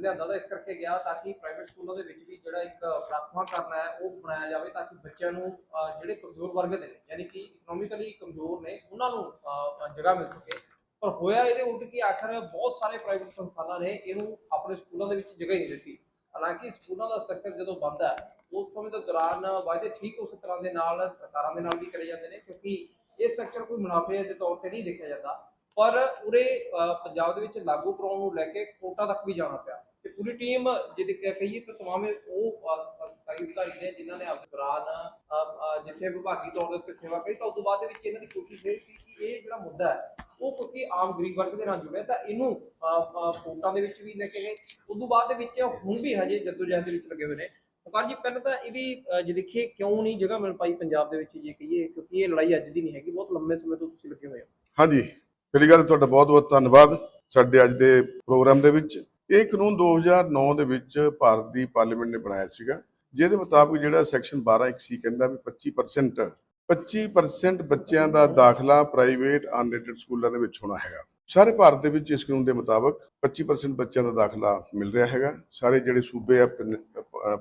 ਲਿਆਂਦਾ ਤਾਂ ਇਸ ਕਰਕੇ ਗਿਆ ਤਾਂ ਕਿ ਪ੍ਰਾਈਵੇਟ ਸਕੂਲਾਂ ਦੇ ਵਿੱਚ ਵੀ ਜਿਹੜਾ ਇੱਕ ਪ੍ਰਾਥਮਾ ਕਰਨਾ ਹੈ ਉਹ ਬਣਾਇਆ ਜਾਵੇ ਤਾਂ ਕਿ ਬੱਚਿਆਂ ਨੂੰ ਜਿਹੜੇ ਕਮਜ਼ੋਰ ਵਰਗ ਦੇ ਨੇ ਯਾਨੀ ਕਿ ਇਕਨੋਮਿਕਲੀ ਕਮਜ਼ੋਰ ਨੇ ਉਹਨਾਂ ਨੂੰ ਜਗ੍ਹਾ ਮਿਲ ਸਕੇ। ਪਰ ਹੋਇਆ ਇਹਦੇ ਉਲਟ ਕਿ ਆਖਰ ਬਹੁਤ ਸਾਰੇ ਪ੍ਰਾਈਵੇਟ ਸੰਸਥਾਨਾਂ ਨੇ ਇਹਨੂੰ ਆਪਣੇ ਸਕੂਲਾਂ ਦੇ ਵਿੱਚ ਜਗ੍ਹਾ ਹੀ ਨਹੀਂ ਦਿੱਤੀ। ਹਾਲਾਂਕਿ ਸਕੂਲਾਂ ਦਾ ਸਟਰਕਚਰ ਜਦੋਂ ਬਣਦਾ ਹੈ, ਉਸ ਸਮੇਂ ਦੇ ਦੌਰਾਨ ਵਾਅਦੇ ਠੀਕ ਉਸ ਤਰ੍ਹਾਂ ਦੇ ਨਾਲ ਸਰਕਾਰਾਂ ਦੇ ਨਾਲ ਵੀ ਕਰੇ ਜਾਂਦੇ ਨੇ ਕਿਉਂਕਿ ਇਹ ਸਟਰਕਚਰ ਕੋਈ ਮੁਨਾਫੇ ਦੇ ਤੌਰ ਤੇ ਨਹੀਂ ਦੇਖਿਆ ਜਾਂਦਾ। ਪਰ ਉਰੇ ਪੰਜਾਬ ਦੇ ਵਿੱਚ ਲਾਗੂ ਕਰਾਉਣ ਨੂੰ ਲੈ ਕੇ ਕੋਟਾ ਤੱਕ ਵੀ ਜਾਣਾ ਪਿਆ। ਤੇ ਪੂਰੀ ਟੀਮ ਜਿਹਦੇ ਕਹੀਏ ਤਾਂ ਤਮਾਮ ਉਹ ਸਰਕਾਰੀ ਅਧਿਕਾਰੀ ਨੇ ਜਿਨ੍ਹਾਂ ਨੇ ਆਪਣੇ ਦੌਰਾਨ ਜਿੱਥੇ ਵਿਭਾਗੀ ਤੌਰ ਦੇ ਉੱਤੇ ਸੇਵਾ ਕੀਤੀ ਤਾਂ ਉਸ ਤੋਂ ਬਾਅਦ ਦੇ ਵਿੱਚ ਇਹਨਾਂ ਦੀ ਕੋਸ਼ਿਸ਼ ਇਹ ਸੀ ਕਿ ਇਹ ਜਿਹੜਾ ਮੁੱਦਾ ਹੈ, ਉਹ ਕਿਉਂਕਿ ਆਮ ਗਰੀਬ ਵਰਗ ਦੇ ਨਾਲ ਜੁੜਿਆ ਤਾਂ ਇਹਨੂੰ ਕੋਟਾਂ ਦੇ ਵਿੱਚ ਵੀ ਲੈ ਕੇ ਗਏ। ਉਸ ਤੋਂ ਬਾਅਦ ਦੇ ਵਿੱਚ ਹੁਣ ਵੀ ਹਜੇ ਜਦੋਜਹਿਦ ਦੇ ਵਿੱਚ ਲੱਗੇ ਹੋਏ ਨੇ। ਸਰਕਾਰ ਜੀ, ਪਹਿਲਾਂ ਤਾਂ ਇਹਦੀ ਜੇ ਦੇਖੀਏ ਕਿਉਂ ਨਹੀਂ ਜਗ੍ਹਾ ਮਿਲ ਪਾਈ ਪੰਜਾਬ ਦੇ ਵਿੱਚ, ਜੇ ਕਹੀਏ ਕਿਉਂਕਿ ਇਹ ਲੜਾਈ ਅੱਜ ਦੀ ਨਹੀਂ ਹੈਗੀ, ਬਹੁਤ ਲੰਮੇ ਸਮੇਂ ਤੋਂ ਤੁਸੀਂ ਲੱਗੇ ਹੋਏ ਹੋ। ਹਾਂਜੀ। ਪਹਿਲੀ ਗੱਲ ਤੁਹਾਡਾ ਬਹੁਤ-ਬਹੁਤ ਧੰਨਵਾਦ ਸਾਡੇ ਅੱਜ ਦੇ ਪ੍ਰੋਗਰਾਮ ਦੇ ਵਿੱਚ। ਇਹ ਕਾਨੂੰਨ 2009 ਦੇ ਵਿੱਚ ਭਾਰਤ ਦੀ ਪਾਰਲੀਮੈਂਟ ਨੇ ਬਣਾਇਆ ਸੀਗਾ, ਜਿਹਦੇ ਮੁਤਾਬਕ ਜਿਹੜਾ ਸੈਕਸ਼ਨ 12 ਇੱਕ ਸੀ ਕਹਿੰਦਾ ਵੀ 25% 25% ਬੱਚਿਆਂ ਦਾ ਦਾਖਲਾ ਪ੍ਰਾਈਵੇਟ ਅਨਰੇਟਡ ਸਕੂਲਾਂ ਦੇ ਵਿੱਚ ਹੋਣਾ ਹੈਗਾ। ਸਾਰੇ ਭਾਰਤ ਦੇ ਵਿੱਚ ਇਸ ਕਾਨੂੰਨ ਦੇ ਮੁਤਾਬਕ 25% ਬੱਚਿਆਂ ਦਾ ਦਾਖਲਾ ਮਿਲ ਰਿਹਾ ਹੈਗਾ। ਸਾਰੇ ਜਿਹੜੇ ਸੂਬੇ ਆ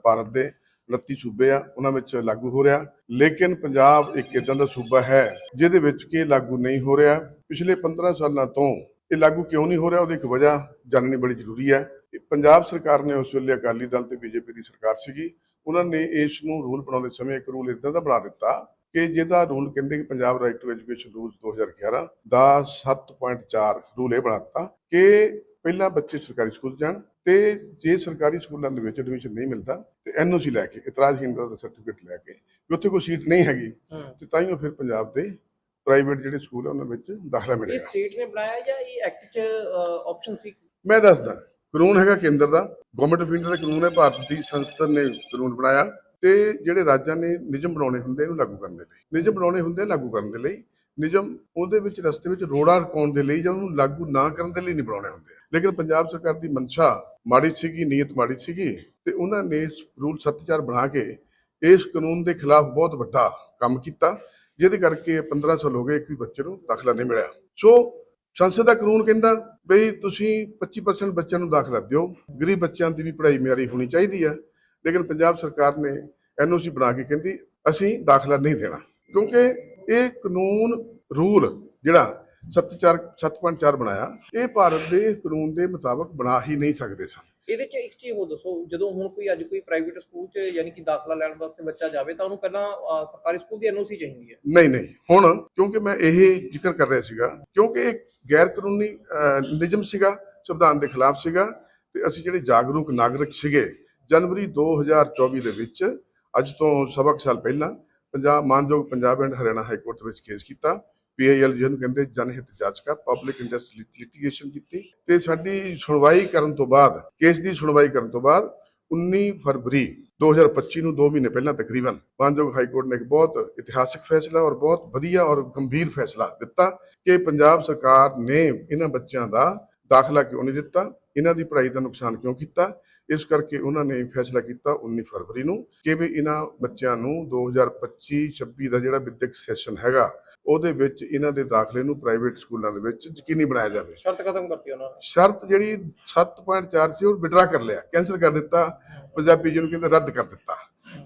ਭਾਰਤ ਦੇ 29 ਸੂਬੇ ਆ, ਉਹਨਾਂ ਵਿੱਚ ਲਾਗੂ ਹੋ ਰਿਹਾ। ਲੇਕਿਨ ਪੰਜਾਬ ਇੱਕ ਇਦਾਂ ਦਾ ਸੂਬਾ ਹੈ, ਜਿਹਦੇ ਵਿੱਚ ਕਿ ਲਾਗੂ ਨਹੀਂ ਹੋ ਰਿਹਾ। ਪਿਛਲੇ 15 ਸਾਲਾਂ ਤੋਂ ਇਹ ਲਾਗੂ ਕਿਉਂ ਨਹੀਂ ਹੋ ਰਿਹਾ, ਉਹਦੀ ਇੱਕ ਵਜ੍ਹਾ ਜਾਣਨੀ ਬੜੀ ਜ਼ਰੂਰੀ ਹੈ। ਪੰਜਾਬ ਸਰਕਾਰ ਨੇ ਉਸ ਵੇਲੇ ਅਕਾਲੀ ਦਲ ਤੇ ਬੀਜੇਪੀ ਦੀ ਸਰਕਾਰ ਸੀਗੀ। ਉਹਨਾਂ ਨੇ ਇਸ ਨੂੰ ਰੂਲ ਬਣਾਉਂਦੇ ਸਮੇਂ ਇੱਕ ਰੂਲ ਇਦਾਂ ਦਾ ਬਣਾ ਦਿੱਤਾ ਕਿ ਜਿਹਦਾ ਰੂਲ ਕਹਿੰਦੇ ਕਿ Punjab right to education rule 2011 ਦਾ 7.4 ਰੂਲ ਇਹ ਬਣਾਤਾ ਕਿ ਪਹਿਲਾਂ ਬੱਚੇ ਸਰਕਾਰੀ ਸਕੂਲ ਜਾਣ ਤੇ ਜੇ ਸਰਕਾਰੀ ਸਕੂਲਾਂ ਦੇ ਵਿੱਚ ਐਡਮਿਸ਼ਨ ਨਹੀਂ ਮਿਲਦਾ ਤੇ ਐਨਓਸੀ ਲੈ ਕੇ ਇਤਰਾਜ਼ਹੀਣਤਾ ਦਾ ਸਰਟੀਫਿਕੇਟ ਲੈ ਕੇ ਵੀ ਉੱਥੇ ਕੋਈ ਸੀਟ ਨਹੀਂ ਹੈਗੀ ਤੇ ਤਾਂ ਹੀ ਉਹ ਫਿਰ ਪੰਜਾਬ ਦੇ ਪ੍ਰਾਈਵੇਟ ਜਿਹੜੇ ਸਕੂਲ ਆ ਉਹਨਾਂ ਵਿੱਚ ਦਾਖਲਾ ਇਹ ਮਿਲੇਗਾ ਸਟੇਟ ਨੇ ਬਣਾਇਆ ਜਾਂ ਇਹ ਐਕਟ 'ਚ ਆਪਸ਼ਨ ਸੀ? ਮੈਂ ਦੱਸਦਾ ਕਾਨੂੰਨ ਹੈਗਾ ਕੇਂਦਰ ਦਾ ਗਵਰਨਮੈਂਟ ਆਫ ਇੰਡੀਆ ਦਾ ਕਾਨੂੰਨ ਹੈ ਭਾਰਤ ਦੀ ਸੰਸਦ ਨੇ ਕਾਨੂੰਨ ਬਣਾਇਆ ਤੇ ਜਿਹੜੇ ਰਾਜਾਂ ਨੇ ਨਿਯਮ ਬਣਾਉਣੇ ਹੁੰਦੇ ਇਹਨੂੰ ਲਾਗੂ ਕਰਨ ਦੇ ਲਈ। ਨਿਯਮ ਬਣਾਉਣੇ ਹੁੰਦੇ ਲਾਗੂ ਕਰਨ ਦੇ ਲਈ ਨਿਯਮ ਉਹਦੇ ਵਿੱਚ ਰਸਤੇ ਵਿੱਚ ਰੋੜਾ ਰਕਾਉਣ ਦੇ ਲਈ ਜਾਂ ਉਹਨੂੰ ਲਾਗੂ ਨਾ ਕਰਨ ਦੇ ਲਈ ਨਹੀਂ ਬਣਾਉਣੇ ਹੁੰਦੇ। ਲੇਕਿਨ ਪੰਜਾਬ ਸਰਕਾਰ ਦੀ ਮਨਸ਼ਾ ਮਾੜੀ ਸੀਗੀ, ਨੀਅਤ ਮਾੜੀ ਸੀਗੀ ਤੇ ਉਹਨਾਂ ਨੇ ਇਸ ਰੂਲ 74 ਬਣਾ ਕੇ ਇਸ ਕਾਨੂੰਨ ਦੇ ਖਿਲਾਫ ਬਹੁਤ ਵੱਡਾ ਕੰਮ ਕੀਤਾ, ਜਿਹਦੇ ਕਰਕੇ 15 ਸਾਲ ਹੋ ਗਏ ਇੱਕ ਵੀ ਬੱਚੇ ਨੂੰ ਦਾਖਲਾ ਨਹੀਂ ਮਿਲਿਆ। ਸੋ ਸੰਸਦ ਦਾ ਕਾਨੂੰਨ ਕਹਿੰਦਾ ਬਈ ਤੁਸੀਂ 25% ਬੱਚਿਆਂ ਨੂੰ ਦਾਖਲਾ ਦਿਓ, ਗਰੀਬ ਬੱਚਿਆਂ ਦੀ ਵੀ ਪੜ੍ਹਾਈ ਮਿਆਰੀ ਹੋਣੀ ਚਾਹੀਦੀ ਹੈ, ਲੇਕਿਨ ਪੰਜਾਬ ਸਰਕਾਰ ਨੇ ਐਨਓਸੀ ਬਣਾ ਕੇ ਕਹਿੰਦੀ ਅਸੀਂ ਦਾਖਲਾ ਨਹੀਂ ਦੇਣਾ, ਕਿਉਂਕਿ ਇਹ ਕਾਨੂੰਨ ਰੂਲ ਜਿਹੜਾ 74 7.4 ਬਣਾਇਆ ਇਹ ਭਾਰਤ ਦੇ ਕਾਨੂੰਨ ਦੇ ਮੁਤਾਬਕ ਬਣਾ ਹੀ ਨਹੀਂ ਸਕਦੇ ਸਨ। ਇਹਦੇ 'ਚ ਇੱਕ ਚੀਜ਼ ਹੋਰ ਦੱਸੋ ਜਦੋਂ ਹੁਣ ਕੋਈ ਅੱਜ ਕੋਈ ਪ੍ਰਾਈਵੇਟ ਸਕੂਲ 'ਚ ਯਾਨੀ ਕਿ ਦਾਖਲਾ ਲੈਣ ਵਾਸਤੇ ਬੱਚਾ ਜਾਵੇ ਤਾਂ ਉਹਨੂੰ ਪਹਿਲਾਂ ਸਰਕਾਰੀ ਸਕੂਲ ਦੀ ਐਨਓਸੀ ਚਾਹੀਦੀ ਹੈ। ਨਹੀਂ ਨਹੀਂ ਹੁਣ ਕਿਉਂਕਿ ਮੈਂ ਇਹ ਜ਼ਿਕਰ ਕਰ ਰਿਹਾ ਸੀਗਾ ਕਿਉਂਕਿ ਇਹ ਗੈਰ ਕਾਨੂੰਨੀ ਨਿਯਮ ਸੀਗਾ ਸੰਵਿਧਾਨ ਦੇ ਖਿਲਾਫ ਸੀਗਾ ਤੇ ਅਸੀਂ ਜਿਹੜੇ ਜਾਗਰੂਕ ਨਾਗਰਿਕ ਸੀਗੇ ਜਨਵਰੀ 2024 ਦੇ ਵਿੱਚ ਅੱਜ ਤੋਂ ਸਵਾ ਕੁ ਸਾਲ ਪਹਿਲਾਂ ਪੰਜਾਬ ਮਾਨਯੋਗ Punjab and Haryana high court ਵਿੱਚ ਕੇਸ ਕੀਤਾ। ਪੀਆਈਐਲ ਜਿਹਨੂੰ ਕਹਿੰਦੇ ਜਨਹਿਤ ਜਾਚਕਾ, ਪਬਲਿਕ ਇੰਟਰਸਟ ਲਿਟੀਗੇਸ਼ਨ ਕੀਤੀ ਤੇ ਸਾਡੀ ਸੁਣਵਾਈ ਕਰਨ ਤੋਂ ਬਾਅਦ, ਕੇਸ ਦੀ ਸੁਣਵਾਈ ਕਰਨ ਤੋਂ ਬਾਅਦ 19 ਫਰਵਰੀ 2025 ਨੂੰ 2 ਮਹੀਨੇ ਪਹਿਲਾਂ ਤਕਰੀਬਨ ਮਾਨਯੋਗ ਹਾਈ ਕੋਰਟ ਨੇ ਇੱਕ ਬਹੁਤ ਇਤਿਹਾਸਿਕ ਫੈਸਲਾ ਔਰ ਬਹੁਤ ਵਧੀਆ ਔਰ ਗੰਭੀਰ ਫੈਸਲਾ ਦਿੱਤਾ ਕਿ ਪੰਜਾਬ ਸਰਕਾਰ ਨੇ ਇਹਨਾਂ ਬੱਚਿਆਂ ਦਾ ਦਾਖਲਾ ਕਿਉਂ ਨਹੀਂ ਦਿੱਤਾ, ਇਹਨਾਂ ਦੀ ਪੜ੍ਹਾਈ ਦਾ ਨੁਕਸਾਨ ਕਿਉਂ ਕੀਤਾ ਇਸ ਕਰਕੇ ਉਹਨਾਂ ਨੇ ਫੈਸਲਾ ਕੀਤਾ 19 ਫਰਵਰੀ ਨੂੰ ਕਿ ਵੀ ਇਹਨਾਂ ਬੱਚਿਆਂ ਨੂੰ 2025-26 ਦਾ ਜਿਹੜਾ ਵਿਦਿਅਕ ਸੈਸ਼ਨ ਹੈਗਾ ਉਹਦੇ ਵਿੱਚ ਇਹਨਾਂ ਦੇ ਦਾਖਲੇ ਨੂੰ ਪ੍ਰਾਈਵੇਟ ਸਕੂਲਾਂ ਦੇ ਵਿੱਚ ਯਕੀਨੀ ਬਣਾਇਆ ਜਾਵੇ। ਸ਼ਰਤ ਖਤਮ ਕਰਤੀ ਉਹਨਾਂ ਨੇ। ਸ਼ਰਤ ਜਿਹੜੀ 7.4 ਸੀ ਉਹ ਵਿਡਰਾ ਕਰ ਲਿਆ ਕੈਂਸਲ ਕਰ ਦਿੱਤਾ ਪੰਜਾਬੀ ਜਿਹਨੂੰ ਕਹਿੰਦੇ ਰੱਦ ਕਰ ਦਿੱਤਾ।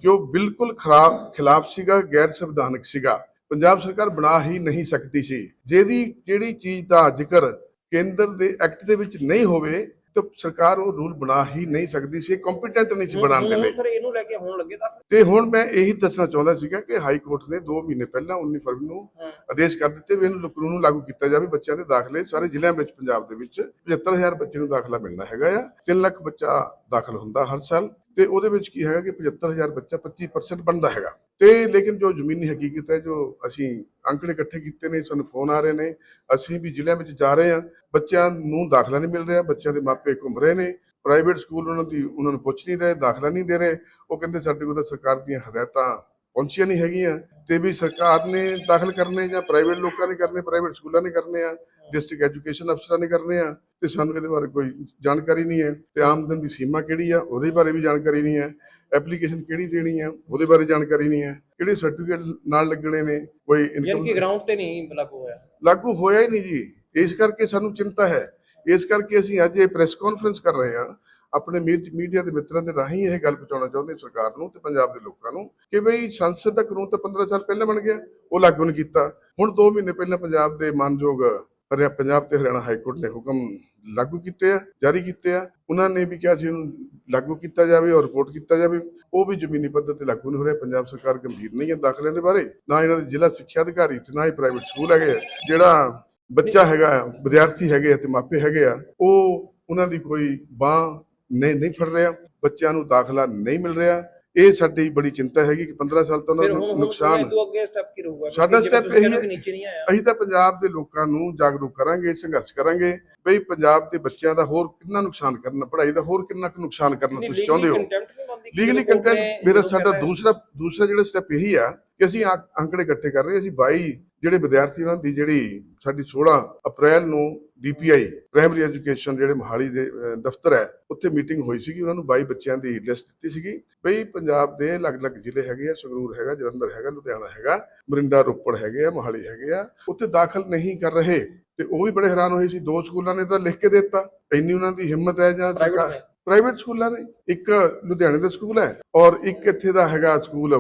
ਕਿ ਉਹ ਬਿਲਕੁਲ ਖਰਾਬ ਖਿਲਾਫ ਸੀਗਾ ਗੈਰ ਸੰਵਿਧਾਨਕ ਸੀਗਾ। ਪੰਜਾਬ ਸਰਕਾਰ ਬਣਾ ਹੀ ਨਹੀਂ ਸਕਦੀ ਸੀ। ਜਿਹਦੀ ਜਿਹੜੀ ਚੀਜ਼ ਦਾ ਜ਼ਿਕਰ ਕੇਂਦਰ ਦੇ ਐਕਟ ਦੇ ਵਿੱਚ ਨਹੀਂ ਹੋਵੇ ਤਾਂ ਸਰਕਾਰ ਉਹ ਰੂਲ ਬਣਾ ਹੀ ਨਹੀਂ ਸਕਦੀ ਸੀ ਕੰਪੀਟੈਂਟ ਨਹੀਂ ਸੀ ਬਣਾਉਣ ਦੇ ਲਈ। ਫਿਰ ਇਹਨੂੰ ਲੈ ਕੇ ਹੋਣ ਲੱਗੇ ਤਾਂ? ਤੇ ਹੁਣ ਮੈਂ ਇਹੀ ਦੱਸਣਾ ਚਾਹੁੰਦਾ ਸੀਗਾ ਕਿ ਹਾਈ ਕੋਰਟ ਨੇ 2 ਮਹੀਨੇ ਪਹਿਲਾਂ 19 ਫਰਵਰੀ ਨੂੰ। ਆਦੇਸ਼ ਕਰ ਦਿੱਤੇ ਵੀ ਇਹਨੂੰ ਕਾਨੂੰਨ ਨੂੰ ਲਾਗੂ ਕੀਤਾ ਜਾਵੇ ਬੱਚਿਆਂ ਦੇ ਦਾਖਲੇ ਸਾਰੇ ਜ਼ਿਲ੍ਹਿਆਂ ਵਿੱਚ ਪੰਜਾਬ ਦੇ ਵਿੱਚ 75000 ਬੱਚੇ ਨੂੰ ਦਾਖਲਾ ਮਿਲਣਾ ਹੈਗਾ ਆ। 3 ਲੱਖ ਬੱਚਾ ਦਾਖਲ ਹੁੰਦਾ ਹਰ ਸਾਲ ਤੇ ਉਹਦੇ ਵਿੱਚ ਕੀ ਹੈਗਾ ਕਿ 75000 ਬੱਚਾ 25% ਬਣਦਾ ਹੈਗਾ। ਤੇ ਲੇਕਿਨ ਜੋ ਜ਼ਮੀਨੀ ਹਕੀਕਤ ਹੈ ਜੋ ਅਸੀਂ ਅੰਕੜੇ ਇਕੱਠੇ ਕੀਤੇ ਨੇ ਸਾਨੂੰ ਫੋਨ ਆ ਰਹੇ ਨੇ ਅਸੀਂ ਵੀ ਜ਼ਿਲ੍ਹਿਆਂ ਵਿੱਚ ਜਾ ਰਹੇ ਹਾਂ ਬੱਚਿਆਂ ਨੂੰ ਦਾਖਲਾ ਨਹੀਂ ਮਿਲ ਰਿਹਾ ਬੱਚਿਆਂ ਦੇ ਮਾਪੇ ਘੁੰਮ ਰਹੇ ਨੇ ਪ੍ਰਾਈਵੇਟ ਸਕੂਲ ਉਹਨਾਂ ਦੀ ਉਹਨਾਂ ਨੂੰ ਪੁੱਛ ਨਹੀਂ ਰਹੇ ਦਾਖਲਾ ਨਹੀਂ ਦੇ ਰਹੇ। ਉਹ ਕਹਿੰਦੇ ਸਾਡੇ ਕੋਲ ਤਾਂ ਸਰਕਾਰ ਦੀਆਂ ਹਦਾਇਤਾਂ ਪਹੁੰਚੀਆਂ ਨਹੀਂ ਹੈਗੀਆਂ। ਤੇ ਵੀ ਸਰਕਾਰ ਨੇ ਦਾਖਲ ਕਰਨੇ ਜਾਂ ਪ੍ਰਾਈਵੇਟ ਲੋਕਾਂ ਨੇ ਕਰਨੇ ਪ੍ਰਾਈਵੇਟ ਸਕੂਲਾਂ ਨੇ ਕਰਨੇ ਆ ਡਿਸਟ੍ਰਿਕਟ ਐਜੂਕੇਸ਼ਨ ਅਫਸਰਾਂ ਨੇ ਕਰਨੇ ਆ ਤੇ ਸਾਨੂੰ ਇਹਦੇ ਬਾਰੇ ਕੋਈ ਜਾਣਕਾਰੀ ਨਹੀਂ ਹੈ। ਤੇ ਆਮਦਨ ਦੀ ਸੀਮਾ ਕਿਹੜੀ ਆ ਉਹਦੇ ਬਾਰੇ ਵੀ ਜਾਣਕਾਰੀ ਨਹੀਂ ਹੈ। ਐਪਲੀਕੇਸ਼ਨ ਕਿਹੜੀ ਦੇਣੀ ਆ ਉਹਦੇ ਬਾਰੇ ਜਾਣਕਾਰੀ ਨਹੀਂ ਹੈ। ਕਿਹੜੇ ਸਰਟੀਫਿਕੇਟ ਨਾਲ ਲੱਗਣੇ ਨੇ ਕੋਈ ਯਾਨੀ ਕਿ ਇਨਕਮ ਗਰਾਊਂਡ ਤੇ ਨਹੀਂ ਲਾਗੂ ਹੋਇਆ? ਲਾਗੂ ਹੋਇਆ ਹੀ ਨਹੀਂ ਜੀ। ਇਸ ਕਰਕੇ ਸਾਨੂੰ ਚਿੰਤਾ ਹੈ। ਇਸ ਕਰਕੇ ਅਸੀਂ ਅੱਜ ਇਹ ਪ੍ਰੈਸ ਕਾਨਫਰੰਸ ਕਰ ਰਹੇ ਹਾਂ। ਆਪਣੇ ਮੀਡੀਆ ਦੇ ਮਿੱਤਰਾਂ ਦੇ ਰਾਹੀਂ ਇਹ ਗੱਲ ਪਹੁੰਚਾਉਣਾ ਚਾਹੁੰਦੇ ਸਰਕਾਰ ਨੂੰ ਤੇ ਪੰਜਾਬ ਦੇ ਲੋਕਾਂ ਨੂੰ ਕਿ ਬਈ ਸੰਸਦ ਦਾ ਕਾਨੂੰਨ ਤਾਂ 15 ਸਾਲ ਪਹਿਲਾਂ ਬਣ ਗਿਆ, ਉਹ ਲਾਗੂ ਨਹੀਂ ਕੀਤਾ। ਹੁਣ 2 ਮਹੀਨੇ ਪਹਿਲਾਂ ਪੰਜਾਬ ਦੇ ਮਾਨਯੋਗ ਪੰਜਾਬ ਤੇ ਹਰਿਆਣਾ ਹਾਈ ਕੋਰਟ ਨੇ ਹੁਕਮ ਲਾਗੂ ਕੀਤੇ ਆ, ਜਾਰੀ ਕੀਤੇ ਆ। ਉਹਨਾਂ ਨੇ ਵੀ ਕਿਹਾ ਸੀ ਇਹਨੂੰ ਲਾਗੂ ਕੀਤਾ ਜਾਵੇ ਔਰ ਰਿਪੋਰਟ ਕੀਤਾ ਜਾਵੇ। ਉਹ ਵੀ ਜ਼ਮੀਨੀ ਪੱਧਰ ਤੇ ਲਾਗੂ ਨਹੀਂ ਹੋ ਰਿਹਾ। ਪੰਜਾਬ ਸਰਕਾਰ ਗੰਭੀਰ ਨਹੀਂ ਹੈ ਦਾਖਲਿਆਂ ਦੇ ਬਾਰੇ। ਨਾ ਇਹਨਾਂ ਦੇ ਜ਼ਿਲ੍ਹਾ ਸਿੱਖਿਆ ਅਧਿਕਾਰੀ ਤੇ ਨਾ ਹੀ ਪ੍ਰਾਈਵੇਟ ਸਕੂਲ ਹੈਗੇ ਆ। ਜਿਹੜਾ ਬੱਚਾ ਹੈਗਾ ਵਿਦਿਆਰਥੀ ਹੈਗੇ ਆ ਤੇ ਮਾਪੇ ਹੈਗੇ ਆ ਉਹ ਉਹਨਾਂ ਦੀ ਕੋਈ ਬਾਹ ਨਹੀਂ ਨਹੀਂ ਫੜ ਰਿਹਾ ਬੱਚਿਆਂ ਨੂੰ ਦਾਖਲਾ ਨਹੀਂ ਮਿਲ ਰਿਹਾ। ਇਹ ਸਾਡੀ ਬੜੀ ਚਿੰਤਾ ਹੈਗੀ ਕਿ 15 ਸਾਲ ਤੋਂ ਉਹਨਾਂ ਨੂੰ ਨੁਕਸਾਨ ਸਟੈਪ ਸਾਡਾ ਤੁਸੀਂ ਇਹੀ ਅਸੀਂ ਤਾਂ ਪੰਜਾਬ ਦੇ ਲੋਕਾਂ ਨੂੰ ਜਾਗਰੂਕ ਕਰਾਂਗੇ ਸੰਘਰਸ਼ ਕਰਾਂਗੇ ਬਈ ਪੰਜਾਬ ਦੇ ਬੱਚਿਆਂ ਦਾ ਹੋਰ ਕਿੰਨਾ ਨੁਕਸਾਨ ਕਰਨਾ ਪੜ੍ਹਾਈ ਦਾ ਹੋਰ ਕਿੰਨਾ ਕੁ ਨੁਕਸਾਨ ਕਰਨਾ ਤੁਸੀਂ ਚਾਹੁੰਦੇ ਹੋ? ਲੀਗਲੀ ਕੰਟੈਂਟ ਮੇਰਾ ਸਾਡਾ ਦੂਸਰਾ ਦੂਸਰਾ ਜਿਹੜਾ ਸਟੈਪ ਇਹੀ ਆ ਕਿ ਅਸੀਂ ਅੰਕੜੇ ਇਕੱਠੇ ਕਰ ਰਹੇ ਅਸੀਂ 22 ਜਿਹੜੇ ਵਿਦਿਆਰਥੀ ਉਹਨਾਂ ਦੀ ਜਿਹੜੀ ਸਾਡੀ 16 ਅਪ੍ਰੈਲ ਨੂੰ ਡੀਪੀਆਈ ਪ੍ਰਾਇਮਰੀ ਐਜੂਕੇਸ਼ਨ ਜਿਹੜੇ ਮੋਹਾਲੀ ਦੇ ਦਫ਼ਤਰ ਹੈ, ਉੱਥੇ ਮੀਟਿੰਗ ਹੋਈ ਸੀਗੀ, ਉਹਨਾਂ ਨੂੰ 22 ਬੱਚਿਆਂ ਦੀ ਲਿਸਟ ਦਿੱਤੀ ਸੀਗੀ। ਬਈ ਪੰਜਾਬ ਦੇ ਅਲੱਗ-ਅਲੱਗ ਜ਼ਿਲ੍ਹੇ ਹੈਗੇ ਆ, ਸੰਗਰੂਰ ਹੈਗਾ, ਜਲੰਧਰ ਹੈਗਾ, ਲੁਧਿਆਣਾ ਹੈਗਾ, ਮਰਿੰਡਾ, ਰੋਪੜ ਹੈਗੇ ਆ, ਮੋਹਾਲੀ ਹੈਗੇ ਆ, ਉੱਥੇ ਦਾਖਲ ਨਹੀਂ ਕਰ ਰਹੇ ਤੇ ਉਹ ਵੀ ਬੜੇ ਹੈਰਾਨ ਹੋਏ ਸੀ। ਦੋ ਸਕੂਲਾਂ ਨੇ ਤਾਂ ਲਿਖ ਕੇ ਦਿੱਤਾ। ਇੰਨੀ ਉਹਨਾਂ ਦੀ ਹਿੰਮਤ ਹੈ ਜਾਂ ਪ੍ਰਾਈਵੇਟ ਸਕੂਲਾਂ ਨੇ ਇੱਕ ਲੁਧਿਆਣੇ ਦਾ ਸਕੂਲ ਹੈ ਔਰ ਇੱਕ ਇੱਥੇ ਦਾ ਹੈਗਾ ਸਕੂਲ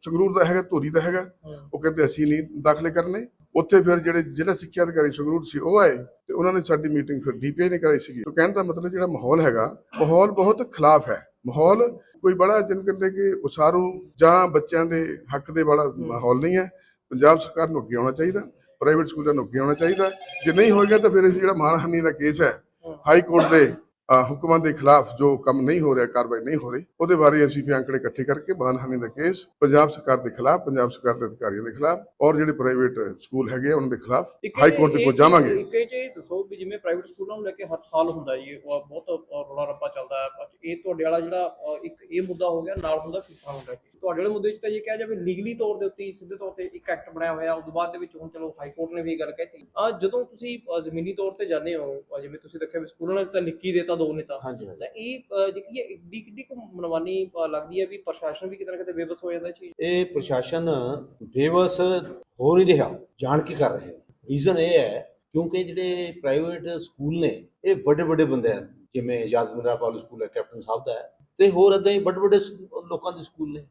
ਸੰਗਰੂਰ ਦਾ ਹੈਗਾ ਧੂਰੀ ਦਾ ਹੈਗਾ। ਉਹ ਕਹਿੰਦੇ ਅਸੀਂ ਨਹੀਂ ਦਾਖਲੇ ਕਰਨੇ। ਉੱਥੇ ਫਿਰ ਜਿਹੜੇ ਜ਼ਿਲ੍ਹਾ ਸਿੱਖਿਆ ਅਧਿਕਾਰੀ ਸੰਗਰੂਰ ਸੀ ਉਹ ਆਏ ਤੇ ਉਹਨਾਂ ਨੇ ਸਾਡੀ ਮੀਟਿੰਗ ਫਿਰ ਡੀਪੀਆਈ ਨੇ ਕਰਾਈ ਸੀਗੀ। ਤਾਂ ਕਹਿਣ ਦਾ ਮਤਲਬ ਜਿਹੜਾ ਮਾਹੌਲ ਹੈਗਾ ਮਾਹੌਲ ਬਹੁਤ ਖਿਲਾਫ ਹੈ। ਮਾਹੌਲ ਕੋਈ ਬੜਾ ਜਿਹਨੂੰ ਕਹਿੰਦੇ ਕਿ ਉਸਾਰੂ ਜਾਂ ਬੱਚਿਆਂ ਦੇ ਹੱਕ ਦੇ ਵਾਲਾ ਮਾਹੌਲ ਨਹੀਂ ਹੈ। ਪੰਜਾਬ ਸਰਕਾਰ ਨੂੰ ਅੱਗੇ ਆਉਣਾ ਚਾਹੀਦਾ ਪ੍ਰਾਈਵੇਟ ਸਕੂਲਾਂ ਨੂੰ ਅੱਗੇ ਆਉਣਾ ਚਾਹੀਦਾ। ਜੇ ਨਹੀਂ ਹੋਏਗਾ ਤਾਂ ਫਿਰ ਅਸੀਂ ਜਿਹੜਾ ਮਾਨਹਾਨੀ ਦਾ ਕੇਸ ਹੈ। ਹਾਈ ਕੋਰਟ ਦੇ ਹੁਕਮਾਂ ਦੇ ਖਿਲਾਫ ਜੋ ਕੰਮ ਨਹੀਂ ਹੋ ਰਿਹਾ ਕਾਰਵਾਈ ਨਹੀਂ ਹੋ ਰਹੀ ਉਹਦੇ ਬਾਰੇ ਅਸੀਂ ਫਿਰ ਅੰਕੜੇ ਇਕੱਠੇ ਕਰਕੇ ਮਾਨਹਾਨੀ ਦਾ ਕੇਸ ਪੰਜਾਬ ਸਰਕਾਰ ਦੇ ਖਿਲਾਫ ਪੰਜਾਬ ਸਰਕਾਰ ਦੇ ਅਧਿਕਾਰੀਆਂ ਦੇ ਖਿਲਾਫ ਔਰ ਜਿਹੜੇ ਪ੍ਰਾਈਵੇਟ ਸਕੂਲ ਹੈਗੇ ਉਹਨਾਂ ਦੇ ਖਿਲਾਫ ਹਾਈ ਕੋਰਟ ਦੇ ਕੋਲ ਜਾਵਾਂਗੇ। ਇੱਕ ਇਹ ਦੱਸੋ ਵੀ ਜਿਵੇਂ ਪ੍ਰਾਈਵੇਟ ਸਕੂਲਾਂ ਨੂੰ ਲੈ ਕੇ ਹਰ ਸਾਲ ਹੁੰਦਾ ਜੀ ਉਹ ਬਹੁਤ ਰੌਲਾ ਰੱਪਾ ਚੱਲਦਾ ਹੈ। ਇਹ ਤੁਹਾਡੇ ਵਾਲਾ ਜਿਹੜਾ ਇੱਕ ਇਹ ਮੁੱਦਾ ਹੋ ਗਿਆ ਨਾਲ ਹੁੰਦਾ ਫੀਸਾਂ ਕੇ। ਤੁਹਾਡੇ ਵਾਲੇ ਮੁੱਦੇ 'ਚ ਤਾਂ ਇਹ ਕਿਹਾ ਜਾਵੇ ਲੀਗਲੀ ਤੌਰ ਦੇ ਉੱਤੇ ਸਿੱਧੇ ਤੌਰ ਤੇ ਇੱਕ ਐਕਟ ਬਣਾਇਆ ਹੋਇਆ ਉਸ ਤੋਂ ਬਾਅਦ ਦੇ ਵਿੱਚ ਹੁਣ ਚਲੋ ਹਾਈ ਕੋਰਟ ਨੇ ਵੀ ਗੱਲ ਕਹਿਤੀ ਆ ਜਦੋਂ ਤੁਸੀਂ ਜ਼ਮੀਨੀ ਤੌਰ ਤੇ ਜਾਂਦੇ ਹੋ ਜਿਵੇਂ ਤੁਸੀਂ ਦੇਖਿਆ ਵੀ ਸਕੂਲਾਂ ਨੇ ਤਾਂ ਲਿਖੀ ਦੇਤਾ ਦੋ ਨੇ ਤਾਂ ਹਾਂਜੀ। ਤਾਂ ਇਹ ਅ, ਜਿਹੜੀ ਹੈ ਇੱਡੀ ਕਿੱਡੀ ਕੁ ਮਨਮਾਨੀ ਲੱਗਦੀ ਹੈ ਵੀ ਪ੍ਰਸ਼ਾਸਨ ਵੀ ਕਿਤੇ ਨਾ ਕਿਤੇ ਬੇਬਸ ਹੋ ਜਾਂਦਾ ਇਹ ਚੀਜ਼। ਇਹ ਪ੍ਰਸ਼ਾਸਨ ਬੇਵਸ ਹੋ ਨਹੀਂ ਰਿਹਾ ਜਾਣ ਕੇ ਕਰ ਰਹੇ ਰੀਜ਼ਨ ਇਹ ਹੈ ਕਿਉਂਕਿ ਜਿਹੜੇ ਪ੍ਰਾਈਵੇਟ ਸਕੂਲ ਨੇ ਇਹ ਵੱਡੇ ਵੱਡੇ ਬੰਦੇ ਹਨ। ਜਿਵੇਂ ਯਾਦਵਿੰਦਰਾ ਪਬਲਿਕ ਸਕੂਲ ਹੈ ਕੈਪਟਨ ਸਾਹਿਬ ਦਾ ਹੈ। ਤੇ ਹੋਰ ਏਦਾਂ ਹੀ ਵੱਡੇ ਵੱਡੇ ਸ- ਲੋਕਾਂ ਦੇ ਸਕੂਲ ਨੇ।